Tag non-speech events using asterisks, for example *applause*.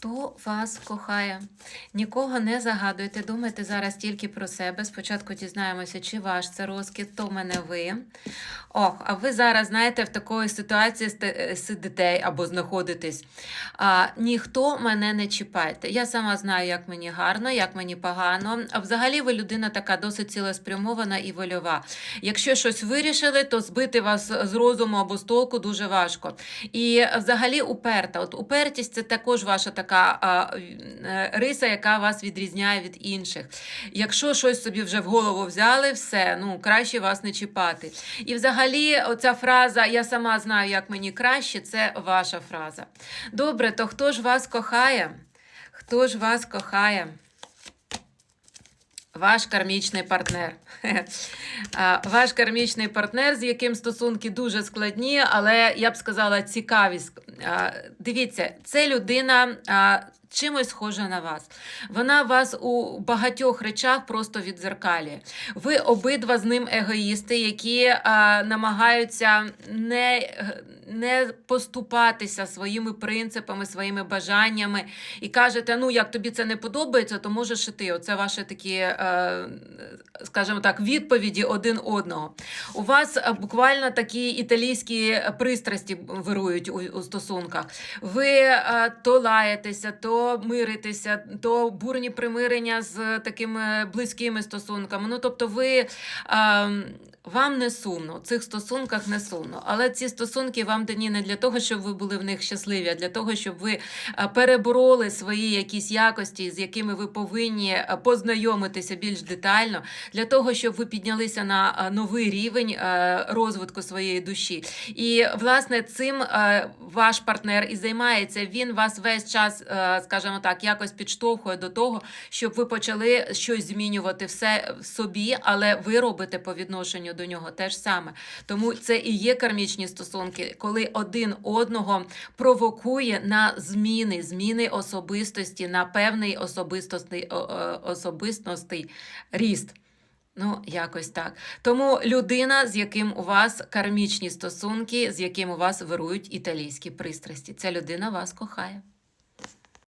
Хто вас кохає? Нікого не загадуйте, думайте зараз тільки про себе. Спочатку дізнаємося, чи ваш це розкид, хто в мене ви. Ох, а ви зараз, знаєте, в такої ситуації е, сидите або знаходитесь. А, ніхто мене не чіпайте. Я сама знаю, як мені гарно, як мені погано. А взагалі ви людина така досить цілеспрямована і вольова. Якщо щось вирішили, то збити вас з розуму або з толку дуже важко. І взагалі уперта. От упертість це також ваша така а, е, риса, яка вас відрізняє від інших. Якщо щось собі вже в голову взяли, все, ну краще вас не чіпати. І взагалі, оця фраза Я сама знаю, як мені краще, це ваша фраза. Добре, то хто ж вас кохає? Хто ж вас кохає? Ваш кармічний партнер. *laughs* Ваш кармічний партнер, з яким стосунки дуже складні, але я б сказала, цікаві. Дивіться, це людина. Чимось схожа на вас. Вона вас у багатьох речах просто відзеркалює. Ви обидва з ним егоїсти, які а, намагаються не, не поступатися своїми принципами, своїми бажаннями і кажете, ну як тобі це не подобається, то можеш і ти. Оце ваші такі, е, скажімо так, відповіді один одного. У вас е, буквально такі італійські пристрасті вирують у, у стосунках. Ви е, то лаєтеся, то миритеся, то бурні примирення з такими близькими стосунками. Ну, тобто, ви. Е, вам не сумно, в цих стосунках не сумно. Але ці стосунки вам дані не для того, щоб ви були в них щасливі, а для того, щоб ви е, перебороли свої якісь якості, з якими ви повинні е, познайомитися більш детально, для того, щоб ви піднялися на е, новий рівень е, розвитку своєї душі. І власне цим е, ваш партнер і займається. Він вас весь час, е, скажімо так, якось підштовхує до того, щоб ви почали щось змінювати все в собі, але ви робите по відношенню до нього те ж саме. Тому це і є кармічні стосунки, коли один одного провокує на зміни, зміни особистості, на певний особистосний, о- о- особистостий ріст. Ну, якось так. Тому людина, з яким у вас кармічні стосунки, з яким у вас вирують італійські пристрасті, ця людина вас кохає.